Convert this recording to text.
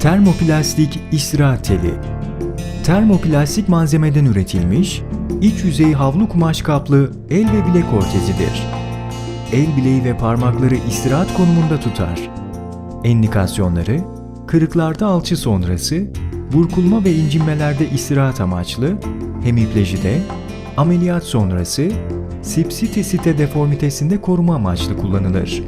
Termoplastik istirahat teli. Termoplastik malzemeden üretilmiş, iç yüzeyi havlu kumaş kaplı el ve bilek ortezidir. El bileği ve parmakları istirahat konumunda tutar. Endikasyonları, kırıklarda alçı sonrası, burkulma ve incinmelerde istirahat amaçlı, hemiplejide, ameliyat sonrası, sipsite deformitesinde koruma amaçlı kullanılır.